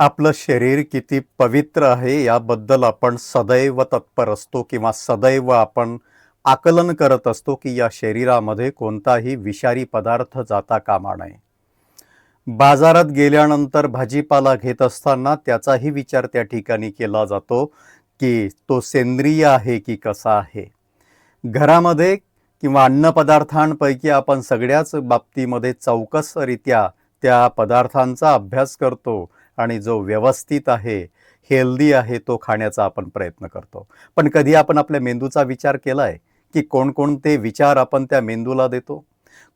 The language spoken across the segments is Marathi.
आपलं शरीर किती पवित्र आहे याबद्दल आपण सदैव तत्पर असतो किंवा सदैव आपण आकलन करत असतो की या शरीरामध्ये कोणताही विषारी पदार्थ जाता कामा नये. बाजारात गेल्यानंतर भाजीपाला घेत असताना त्याचाही विचार त्या ठिकाणी केला जातो की तो सेंद्रिय आहे की कसा आहे. घरामध्ये किंवा अन्नपदार्थांपैकी आपण सगळ्याच बाबतीमध्ये चौकसरित्या त्या पदार्थांचा अभ्यास करतो आणि जो व्यवस्थित आहे हेल्दी आहे तो खाण्याचा आपण प्रयत्न करतो. पण कधी आपण आपल्या मेंदूचा विचार केला आहे की कोणकोणते विचार आपण त्या मेंदूला देतो?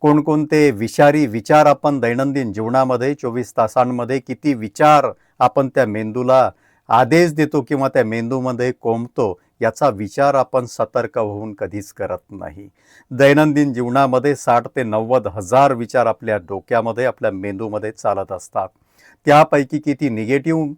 कोणकोणते विषारी विचार आपण दैनंदिन जीवनामध्ये चोवीस तासांमध्ये किती विचार आपण त्या मेंदूला आदेश देतो किंवा त्या मेंदूमध्ये कोंबतो याचा विचार आपण सतर्क होऊन कधीच करत नाही. दैनंदिन जीवनामध्ये साठ ते नव्वद हजार विचार आपल्या डोक्यामध्ये आपल्या मेंदूमध्ये चालत असतात. त्यापैकी किती निगेटिव्ह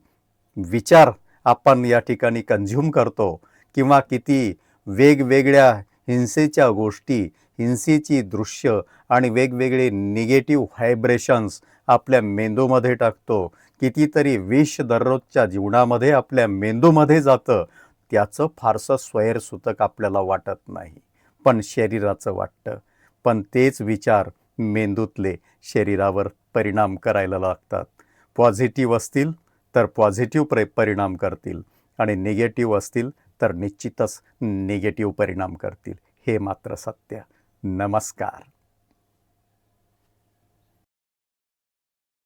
विचार आपण या ठिकाणी कन्झ्युम करतो किंवा किती वेगवेगळ्या हिंसेच्या गोष्टी हिंसेची दृश्य आणि वेगवेगळे निगेटिव्ह व्हायब्रेशन्स आपल्या मेंदूमध्ये टाकतो. कितीतरी विष दररोजच्या जीवनामध्ये आपल्या मेंदूमध्ये जातं. त्याचं फारसं स्वैरसूतक आपल्याला वाटत नाही. पण शरीराचं वाटतं. पण तेच विचार मेंदूतले शरीरावर परिणाम करायला लागतात. पॉझिटिव्ह असतील तर पॉझिटिव्ह प्र परिणाम करतील आणि निगेटिव्ह असतील तर निश्चितच निगेटिव्ह परिणाम करतील. हे मात्र सत्य. नमस्कार.